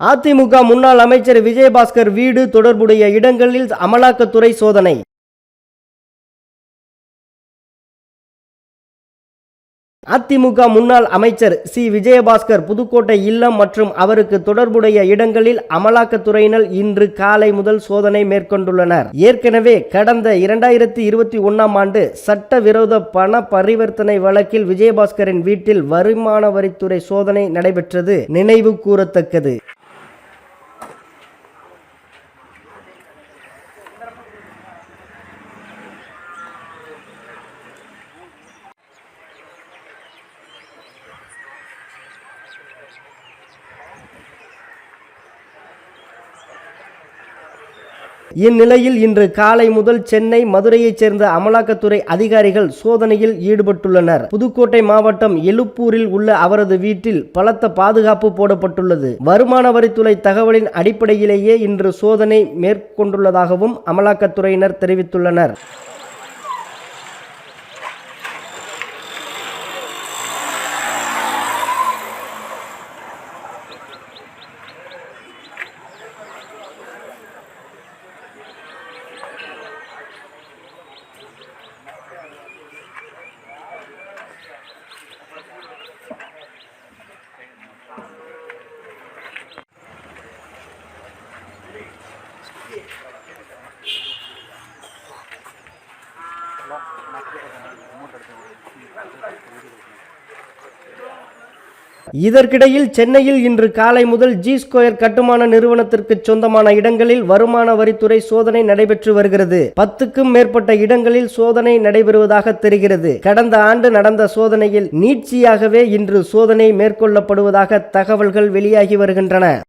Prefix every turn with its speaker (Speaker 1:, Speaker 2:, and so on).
Speaker 1: அதிமுக முன்னாள் அமைச்சர் விஜயபாஸ்கர் வீடு தொடர்புடைய இடங்களில் அமலாக்கத்துறை சோதனை. அதிமுக முன்னாள் அமைச்சர் சி. விஜயபாஸ்கர் புதுக்கோட்டை இல்லம் மற்றும் அவருக்கு தொடர்புடைய இடங்களில் அமலாக்கத்துறையினர் இன்று காலை முதல் சோதனை மேற்கொண்டுள்ளனர். ஏற்கனவே கடந்த இரண்டாயிரத்தி இருபத்தி ஒன்னாம் ஆண்டு சட்டவிரோத பண பரிவர்த்தனை வழக்கில் விஜயபாஸ்கரின் வீட்டில் வருமான வரித்துறை சோதனை நடைபெற்றது. நினைவு கூறத்தக்கது. இந்நிலையில் இன்று காலை முதல் சென்னை மதுரையைச் சேர்ந்த அமலாக்கத்துறை அதிகாரிகள் சோதனையில் ஈடுபட்டுள்ளனர். புதுக்கோட்டை மாவட்டம் எழுப்பூரில் உள்ள அவரது வீட்டில் பலத்த பாதுகாப்பு போடப்பட்டுள்ளது. வருமான வரித்துறை தகவலின் அடிப்படையிலேயே இன்று சோதனை மேற்கொண்டுள்ளதாகவும் அமலாக்கத்துறையினர் தெரிவித்துள்ளனர். இதற்கிடையில் சென்னையில் இன்று காலை முதல் ஜி ஸ்கொயர் கட்டுமான நிறுவனத்திற்கு சொந்தமான இடங்களில் வருமான வரித்துறை சோதனை நடைபெற்று வருகிறது. பத்துக்கும் மேற்பட்ட இடங்களில் சோதனை நடைபெறுவதாக தெரிகிறது. கடந்த ஆண்டு நடந்த சோதனையில் நீட்சியாகவே இன்று சோதனை மேற்கொள்ளப்படுவதாக தகவல்கள் வெளியாகி வருகின்றன.